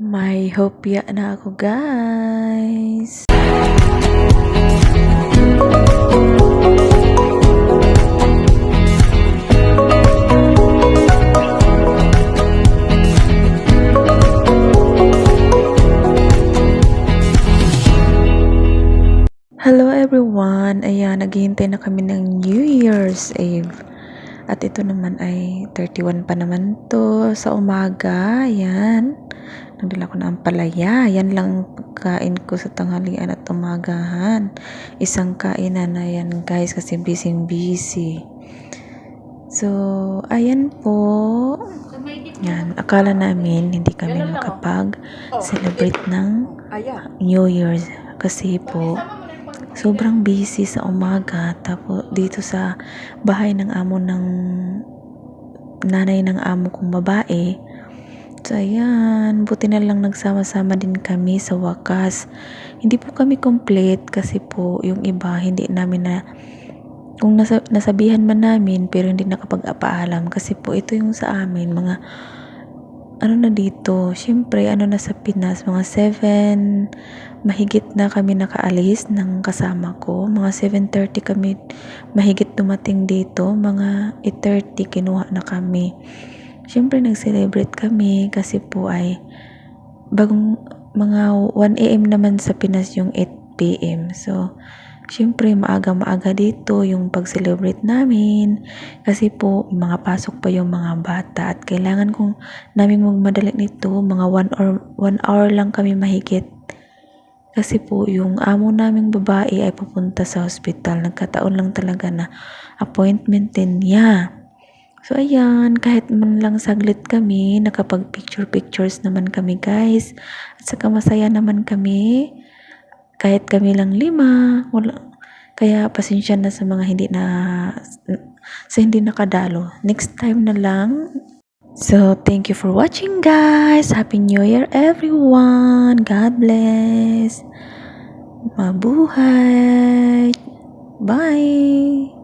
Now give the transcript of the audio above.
May hopya na ako guys. Hello everyone! Ayan, naghihintay na kami ng New Year's Eve. At ito naman ay 31 pa naman to sa umaga. Ayan. Nagdala ko na ang palaya. Yan lang kain ko sa tanghalian at umagahan. Isang kainan na yan guys kasi busy busy. So, ayan po. Yan. Akala namin hindi kami makapag-celebrate ng New Year's kasi po sobrang busy sa umaga tapos dito sa bahay ng amo ng nanay ng amo kong babae. So ayan buti na lang nagsama-sama din kami sa wakas. Hindi po kami complete kasi po yung iba hindi namin na kung nasa, nasabihan man namin pero hindi nakapag-apaalam kasi po ito yung sa amin mga ano na dito, syempre ano na sa Pinas, mga 7 mahigit na kami nakaalis ng kasama ko. Mga 7.30 kami mahigit dumating dito, mga 8.30 kinuha na kami. Syempre nag-celebrate kami kasi po ay bagong mga 1 a.m. naman sa Pinas yung 8 p.m. So, Siyempre, maaga-maaga dito yung pag-celebrate namin. Kasi po, mga pasok pa yung mga bata at kailangan kong namin magmadali nito. Mga 1 hour, one hour lang kami mahigit. Kasi po, yung amo naming babae ay pupunta sa hospital. Nagkataon lang talaga na appointment din niya. So, ayan, kahit man lang saglit kami, nakapag picture-pictures naman kami guys. At saka masaya naman kami kahit kami lang lima, wala, kaya pasensya na sa mga hindi na sa hindi nakadalo. Next time na lang. So, thank you for watching guys. Happy New Year everyone. God bless. Mabuhay. Bye.